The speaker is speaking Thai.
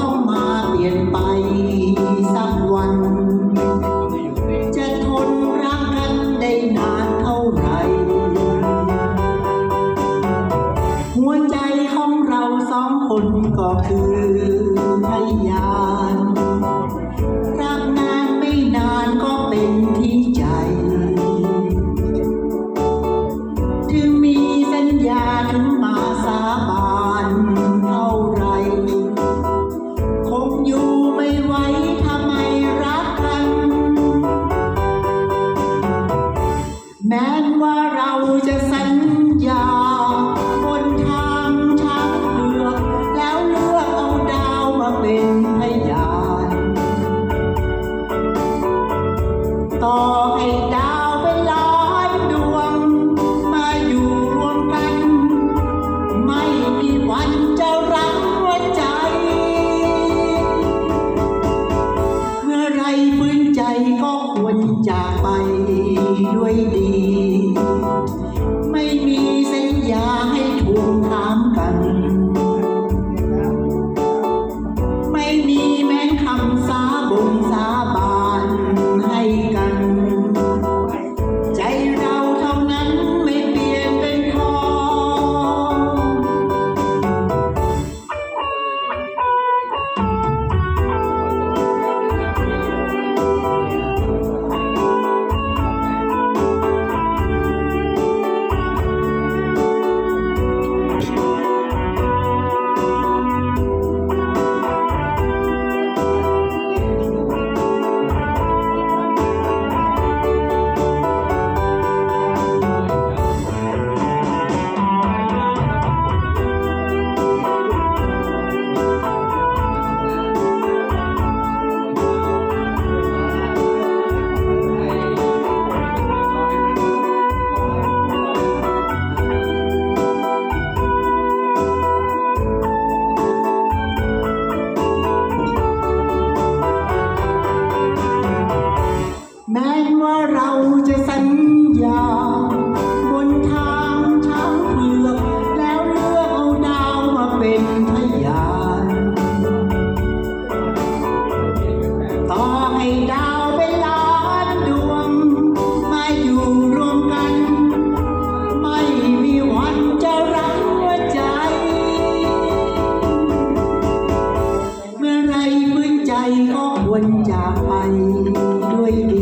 ต้องมาเปลี่ยนไปสักวัน จะทนรักกันได้นานเท่าไหร่ หัวใจของเราสองคนก็คือพยานรักนาน continua aí ก็ควรจะไปด้วย